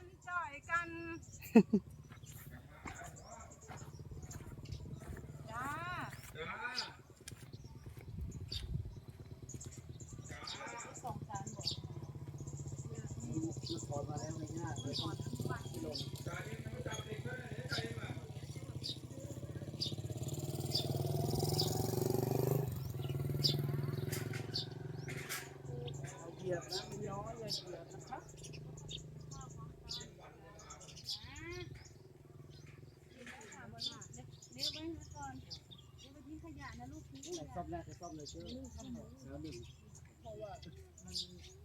กันจ่อยกันจ้าสองสามบอก มันถอนมาแล้วไม่ยากเลยต้องลงเอาเหยียบนะไม่ย้อนอย่าเหยียบนะครับ เดี๋ยวไปก่อนเดี๋ยวไปทิ้งขยะ นะลูกทิ้งขไหนยซ่อมแรกจะซ่อมเลยเชื่อแล้วหนึ่งเพราะว่ามัน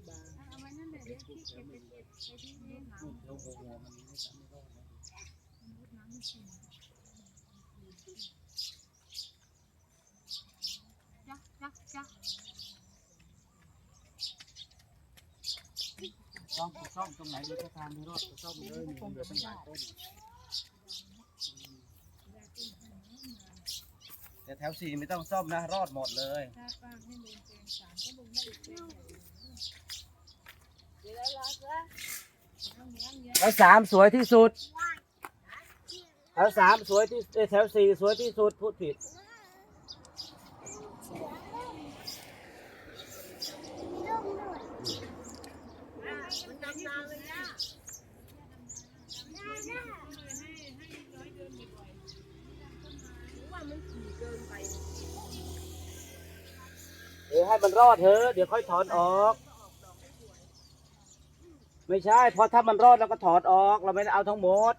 บางเอาไว้นั่นแหละเดี๋ยวพี่เก็บไปเก็บไปทิ้งที่ถังเดี๋ยวหัวมันไม่ไม่รอดนะน้ำไม่ชิมจ้ะจ้ะจ้ะซ่อมซ่อมตรงไหนเดี๋ยวจะทำไม่รอดซ่อมเลยมันเหลือตั้งหลายต้น แต่แถวสี่ไม่ต้องซ่อมนะ รอดหมดเลย ถ้าป้าให้ลุงเป็นสามก็ลุงได้อีกเป็นเดี๋ยวรอเถอะยังยังยังแถวสามสวยที่สุดแถวสามสวยที่เอ้ยแถวสี่สวยที่สุดพูดผิด มันดำนาเลยนะ เออ ให้มันรอดเถอะเดี๋ยวค่อยถอนออก ไม่ใช่เพราะถ้ามันรอดเราก็ถอนออก เราไม่ได้เอาทั้งหมด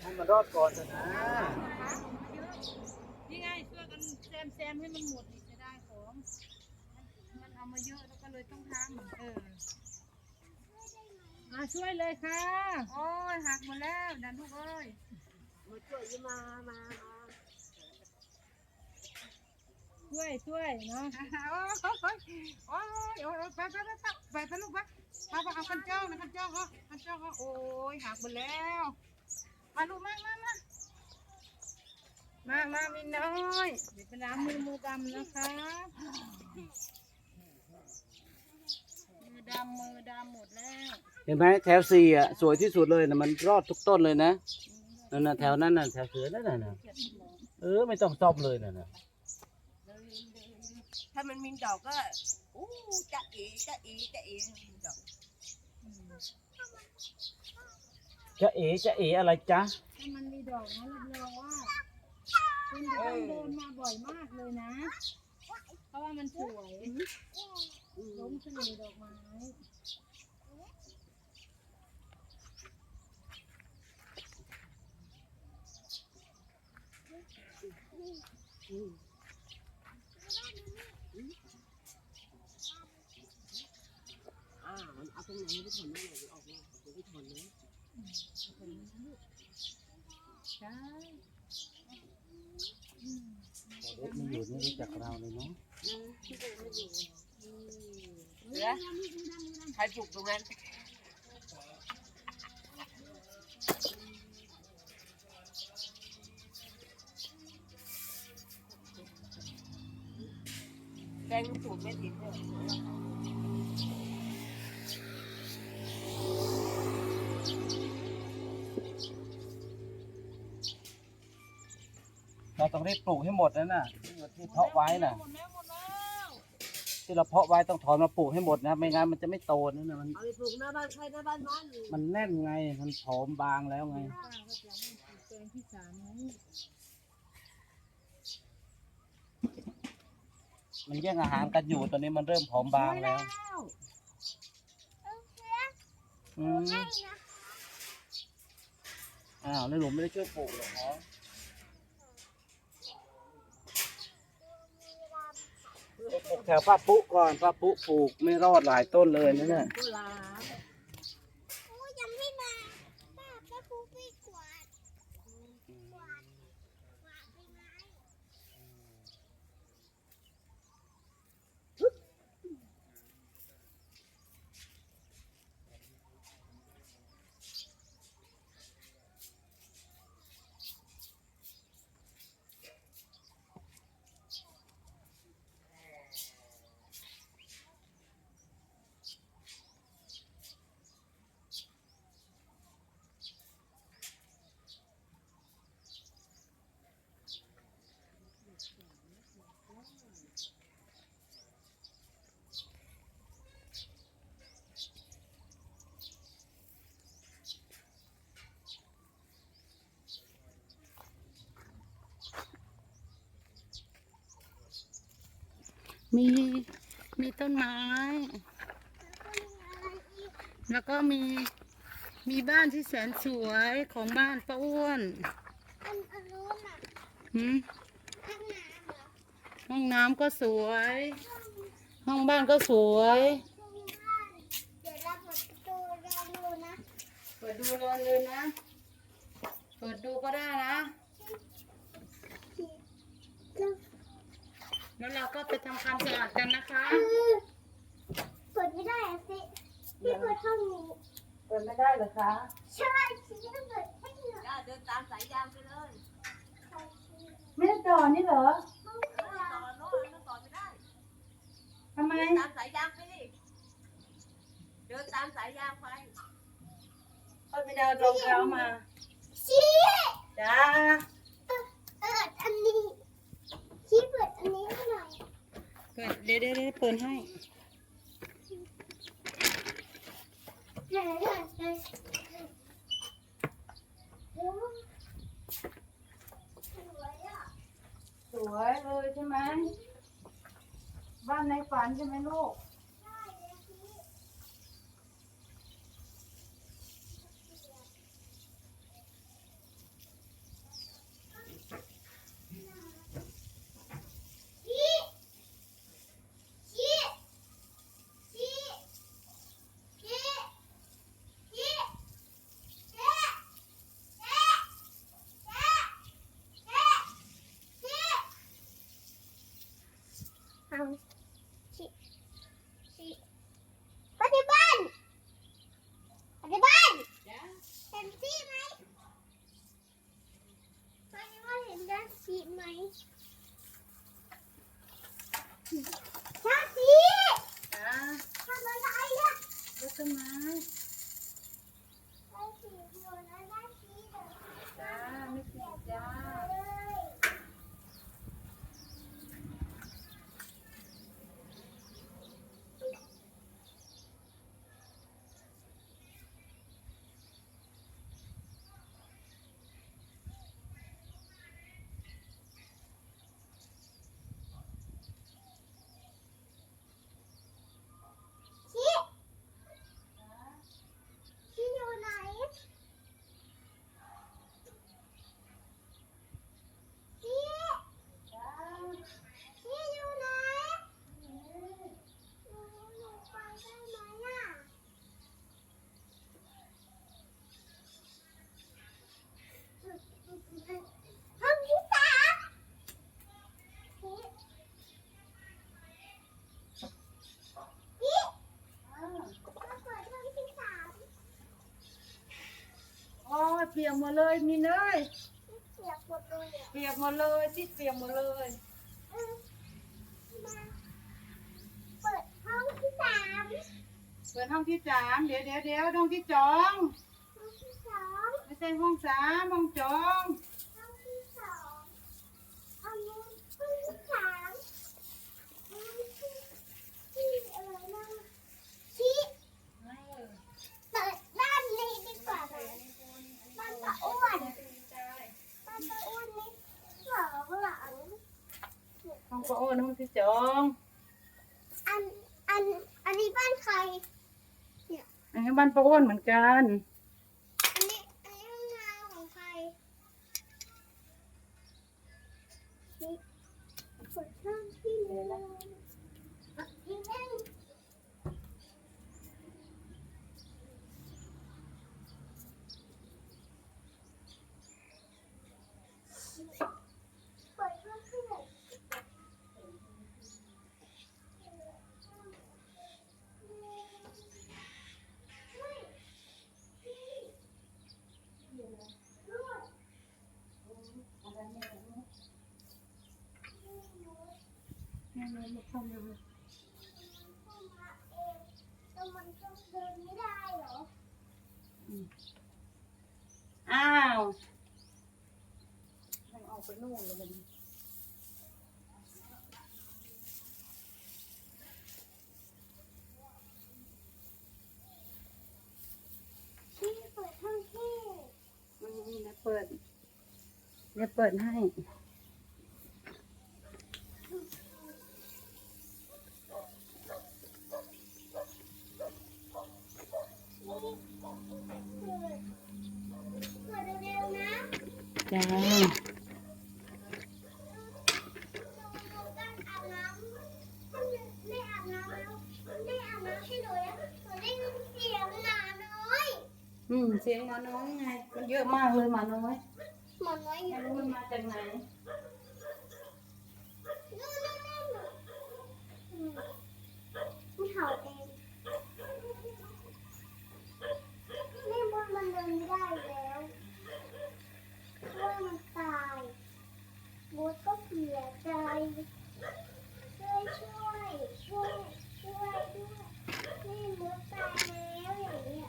ให้มันรอดก่อนเถอะนะนี่ไงช่วยกันแซมแซมให้มันหมดอีกจะได้ของมันเอามาเยอะแล้วก็เลยต้องทำเออมาช่วยเลยค่ะ โอ้ยหักหมดแล้วดันลูกเอ้ยมาช่วยมามามา ช่วยช่วยเนาะโอ้ยโอ้ยโอ้ยไปไปไปไปไปไปลูกไปไปไปเอาคันเจ้านะคันเจ้าเขาคันเจ้าเขาโอ้ยหักหมดแล้ว มาลูกมามามามามามีน้อยเดี๋ยวไปล้างมือมือดำนะคะมือดำมือดำหมดแล้วเห็นไหมแถวสี่อะสวยที่สุดเลยนะมันรอดทุกต้นเลยนะนั่นนะแถวนั้นน่ะแถวเสือนั่นน่ะนะเออไม่ต้องซ่อมเลยน่ะนะ ถ้ามันมีดอกก็อู้จะเอ๋จะเอ๋จะเอ๋มีดอกจะเอ๋จะเอ๋อะไรจ๊ะถ้ามันมีดอกนะรับรองว่าคุณจะต้องเดินมาบ่อยมากเลยนะ เพราะว่ามันสวยล้มเสน่ห์ดอกไม้อ่าเอาต รงไหนไม่อนได้เลออกมาเดี๋ยวไปถอนนะใช่เด็กมันอยู่ไม่รู้จักเราเลยเนาะที่เดินม่อยู่เหลือใครปลูกตรงนั้นแดงปลูกไม่ติดเลย ต้องรีบปลูกให้หมดนะน่ะที่เพาะไว้น่ะ หมดแล้วหมดแล้วที่เราเพาะไว้ต้องถอนมาปลูกให้หมดนะไม่งั้นมันจะไม่โตนั่นน่ะมันเอาไปปลูกหน้าบ้านใครหน้าบ้านมันมันแน่นไงมันผอมบางแล้วไง ป้าก็จะให้ปลูกแปลงที่สามนี้มันแย่งอาหารกันอยู่ตอนนี้มันเริ่มผอมบางแล้วอืมอ้าวแล้วหนูไม่ได้ช่วยปลูกเหรอคะปลูก แถวป้าปุ๊ก่อนป้าปุ๊ปลูกไม่รอดหลายต้นเลยนะเนี่ย กุหลาบ ยังไม่มาป้าป้าปูไปกวาดกวาดกวาดไปไม้ เมีมีต้นไม้แล้วก็มีอะไรอีกแล้วก็มีมีบ้านที่แสนสวยของบ้านป้าอ้วนอันอันนู้นอะหืมข้างน้ำเหรอห้องน้ำก็สวย ห้องบ้านก็สวยข้างบ้านเดี๋ยวเราเปิดประตูรอดูนะเปิดดูเลยเลยนะ เปิดดูก็ได้นะ แล้วเราก็ไปทำความสะอาดกันนะคะ เปิดไม่ได้อะสิพี่เปิดห้องนี้เปิดไม่ได้เหรอคะใช่พี่ต้องเปิดให้หน่อยย่าเดินตามสายยางไปเลยไม่ได้ต่อนี่เหรอห้องเออต่อโน่นมันต่อไม่ได้ทำไม เดินตามสายยางไปดิเดินตามสายยางไปก็ไปเดินรองเท้ามาชี้จ้า เปิดอันนี้ชี้เปิดอันนี้ให้หน่อย เปิ ดเดี๋ยวเดี๋ยวเดี๋ยวเปิดให้สวยอะสวยเลยใช่ไหมบ้านในฝันใช่ไหมลูก ใช่เลยพี่ ชี้ชี้ชี้ชี้ชี้เจ๊เจ๊เจ๊เจ๊เจ๊เอาชี้ชี้ปฏิบัติปฏิบัติเห็นชี้ไหมปฏิบัติเห็นด้านชี้ไหม ชาสีจ้าทำอะไรอะรถต้นไม้ ชาสีอยู่นะชาสีเดี๋ยว จ้า ไม่เสียจ้า เลย ชี้ชี้อยู่ไหนชี้ชี้อยู่ไหนหนูหนูไปได้ไหมอะห้องที่สามชี้ชี้ มาเปิดห้องที่สาม โอ้ย เปียกหมดเลยมีเนยเสียบหมดเลยอะเปียกหมดเลยที่เปียกหมดเลยเออมาเปิดห้องที่สามเปิดห้องที่สามเดี๋ยวเดี๋ยวเดี๋ยวห้องที่จอง ห้องที่สองไม่ใช่ห้องสามห้องจองห้องที่สองอันนี้ห้องที่สามห้องที่ที่อะไรนะชี้เปิดด้านนี้ดีกว่านะบ้านตาอ้วนบ้านตาอ้วนนี่สองหลัง ห้องป้าอ้วนห้องที่จองอันอันอันนี้บ้านใคร อันนี้บ้านป้าอ้วนเหมือนกัน อันนี้อันนี้ห้องน้ำของใครนี่เปิดห้องที่หนึ่งอีกหนึ่งเปิดห้องที่หนึ่งเฮ้ยนู่น เข้ามาเองแล้วมันก็เดินไม่ได้เหรออ้าวมันออกไปนู่นเลยมันที่เปิดห้องที่อืมเดี๋ยวเปิดเดี๋ยวเปิดให้ เจ้า หนูกันอาบน้ำไม่อาบน้ำแล้วไม่อาบน้ำให้หนูแล้วหนูได้ยินเสียงหมาน้อย อืมเสีย งหมาน้อยไง มันเยอะมากเลยหมาน้อยหมาน้อยอยู่ไม่รู้มันมาจากไหนนู่นนู่นนู่นอืมมันเห่าเองแม่บนมันเดินไม่ได้แล้วเพราะว่ามันตายบูธก็เสียใจ ช่วยช่วยช่วยช่วยด้วยนี่มดตายแล้วอย่างเนี้ย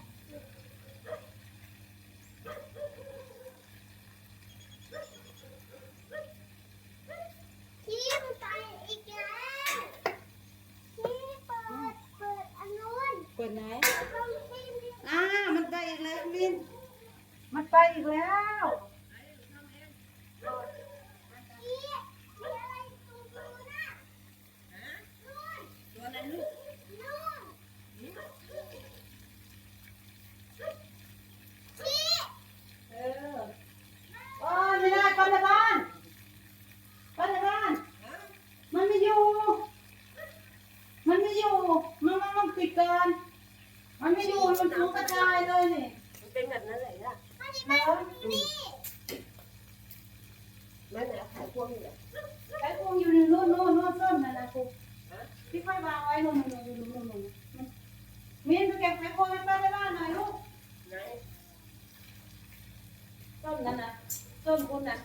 ที่มันตายอีกแล้วที่เปิดเปิดอันนู้ น เปิดไหน ต้องที่มี อ่า มันไปอีกแล้วมินมันไปอีกแล้ว ที่มีอะไรตรงนู้นน่ะนู่น ตัวนั้นลูก นู่นที่ เออโอ้ยไม่ได้ไปในบ้านไปในบ้าน มันไม่อยู่ มันไม่อยู่ มันมันมันปิดกันมันไม่อยู่ มันฟุ้งกระจายเลยนี่ มันเป็นแบบนั้นเลยล่ะ แล้ว นี่ นั่นแหละขายพวกนี้แหละ ไอ้พวกอยู่ในนู่นนู่นนู่นต้นนั่นนะครูที่ค่อยวางไว้นู่นนู่นนู่นนู่นนู่นนู่นมี นไปเก็บไอ้พวกให้ป้าในบ้านหน่อยลูกไหนต้นนั่นนะต้นคุณน่ะ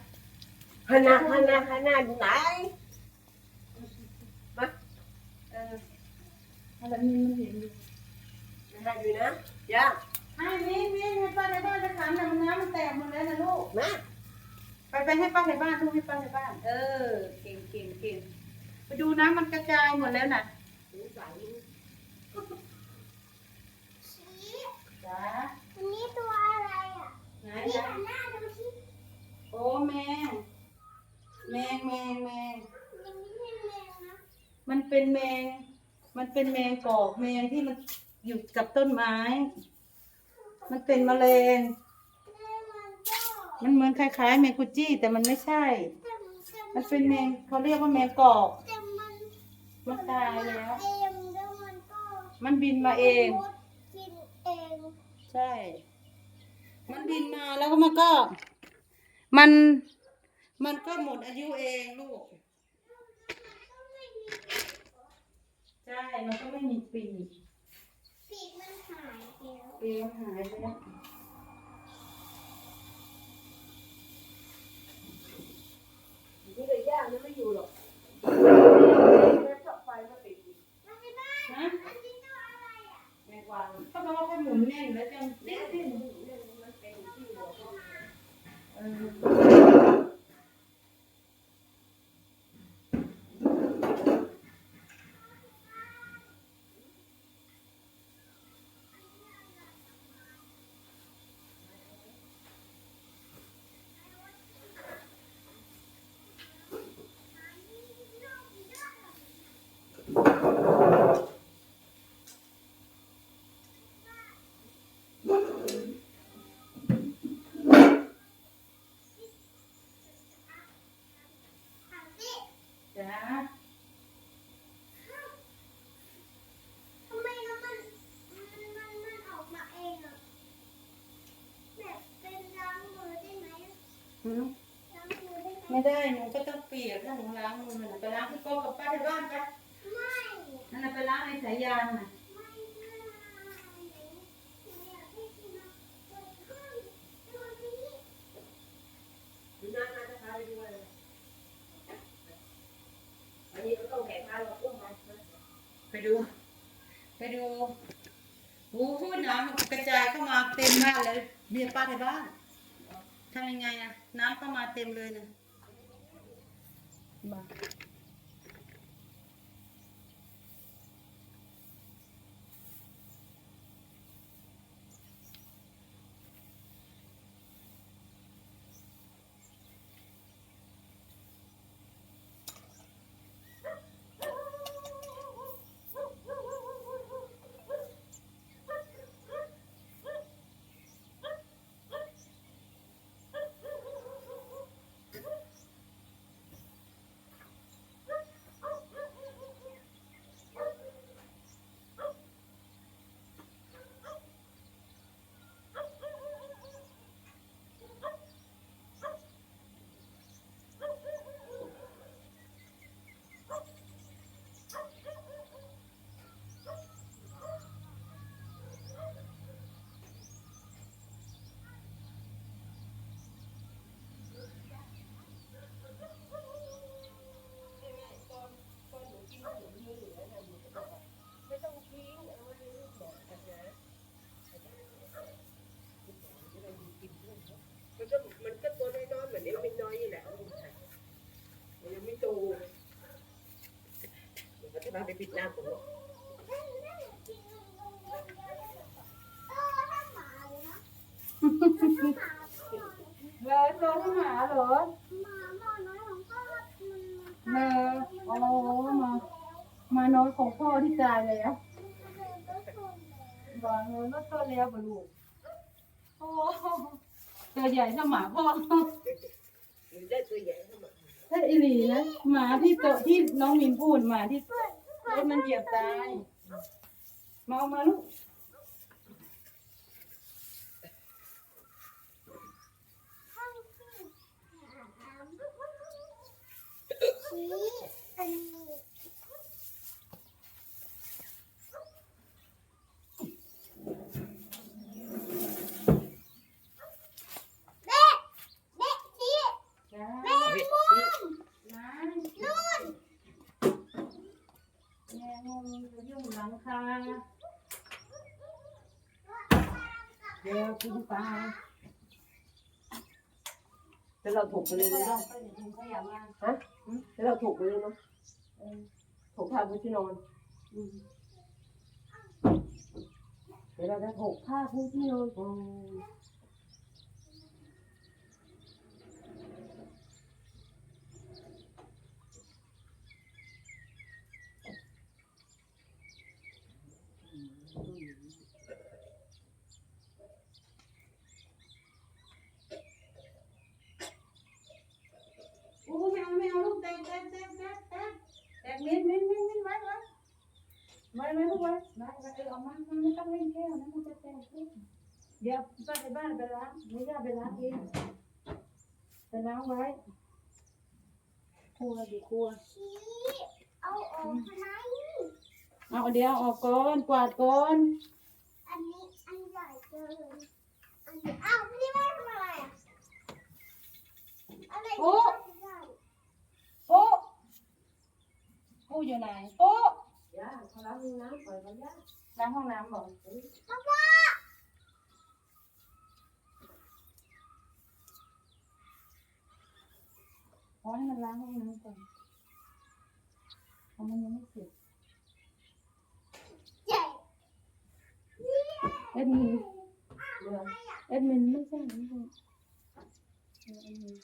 ฮานาฮานาฮานาไหนเอออะไรมีมันเห็นอยู่ฮาอยู่นะย่าให้มีนมีนให้ป้าในบ้านจะขันน่ะมันน้ำมันแตกหมดแล้วนะลูกมาไปไปให้ป้าในบ้านลูกให้ป้าในบ้าน เออเก่งเก่งเก่งไปดูน้ำมันกระจายหมดแล้วน่ะ สงสัย ชี้ จ้าอันนี้ตัวอะไรอะไหนนี่นะหันหน้าดูที่โอ้แมง แมงแมงแมง ยังไม่ใช่แมงนะมันเป็นแมง มันเป็นแมงกอกแมงที่มันอยู่กับต้นไม้ มันเป็นแมลง แม่มันก็มันเหมือนคล้ายๆ แมงกุจี้แต่มันไม่ใช่ แต่มันมันเป็นแมงเขาเรียกว่าแมงกอก แต่มันมันตายแล้ว เองแล้วมันก็มันบินมาเอง มดกินเอง ใช่ มันบินมาแล้วก็มันก็ มัน มันก็หมดอายุเองลูก ใช่ มันก็ไม่มีปีกปีกมันหายไปแล้วปีกมันหายไปแล้ว นี่เลยย่ามันไม่อยู่หรอกแม่ชอบไฟมาติดอีก มันที่บ้าน ฮะ อันนี้ตัวอะไรอะ แมงวันเขาบอกว่าให้หมุนแน่นแล้วจังเด้งดิ้น มันเป็นที่หัวเขา เออ ถามสิ จ้า ทำไมแล้วมันมันมันมันออกมาเองอะแบบเป็นล้างมือได้ไหม หืม ล้างมือ ไม่ได้หนูก็ต้องเปียกถ้าหนูล้างมือน่ะไปล้างที่โต๊กับป้าที่บ้านไปไม่นั่นน่ะไปล้างในสายยางน่ะไม่ได้อยากให้กินนะเปิดห้องตัวนี้ดูน้ำมาจะพาไปด้วยอันนี้ก็ต้องแข่งพาเราอุ้มมาไปดู ไปดูโอ้โหน้ำกระจายเข้ามาเต็มบ้านเลยเบียป้าที่บ้าน ทำยังไงอะน้ำก็มาเต็มเลยนะบ้า ได้ปิดหน้าผมหรอกเออถ้าหมาเลยนะหมาเลยตัวที่หาเหรอหมาหมาน้อยของพ่อมันเลยโอ้มามาน้อยของพ่อที่ตายแล้วบอกเลยว่าตัวแล้วบลูกโอ้ตัวใหญ่เท่าหมาพ่อได้ตัวใหญ่เข้ามา ถ้าอีหลีนะหมาที่โตะที่น้องมินพูดหมาที่ ถมันเหยียบตาย มาเอามาลูก อันนี้เด็กเด็กชี้ จ้า แม่มุน นะ นู่น แม่งงจะยุ่งหลังคาเดี๋ยว กินปลาแล้วเราถกไปเลยไม่ได้ก็อย่าทิ้งขยะมฮะแล้วเราถกไปเลยนะถกผ้าพื้นที่นอนเดี๋ยวเราจะถกผ้าพื้นที่นอนก่อน โอ้ไม่เอาไม่เอาลูกแตกแตกแตกแตกแตกแตกมิ้นมิ้นมิ้นมิ้นไว้ไว้ ไว้ไว้ลูกไว้ไว้ไว้เออเอามามันไม่ต้องเล่นแก้วนะมันจะแตกเองเดี๋ยวป้าไปบ้านไปล้างไม่ยากไปล้างเองไปล้างไว้ครัวดิครัวเอาออกทำไมเอาเดี๋ยวออกก่อนกวาดก่อนอันนี้อันใหญ่เกินอันนี้อ้าวพี่แม่ทำอะไรอะอะไรที่ไม่ได้โป๊ะปูอยู่ไหนโป๊ะ ย่าเขาล้างห้องน้ำปล่อยเขาย่าล้างห้องน้ำบอกพ่อพ่อขอให้มันล้างห้องน้ำก่อนเพราะมันยังไม่เสร็จใหญ่เอ็ดมินเอเอ็ดมินไม่ใช่ไม่ใช่เออเอ็ดมิน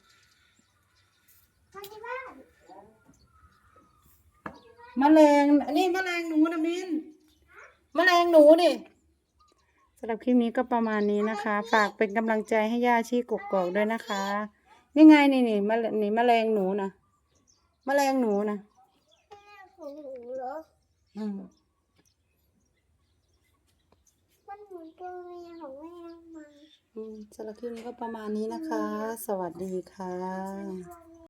มา ที่บ้านแมลงนี่แมลงหนูนะมินแมลงหนูนี่สำหรับคลิปนี้ก็ประมาณนี้นะคะ ฝากเป็นกำลังใจให้ย่าชีกกอกด้วยนะคะนี่ไงนี่นี่แมลนี่แมลงหนูนะแมลงหนูนะแม่ของหนูเหรออืมมันเหมือนตัวเมียของแม่มันอืมสำหรับคลิปนี้ก็ประมาณนี้นะคะ สวัสดีค่ะตัว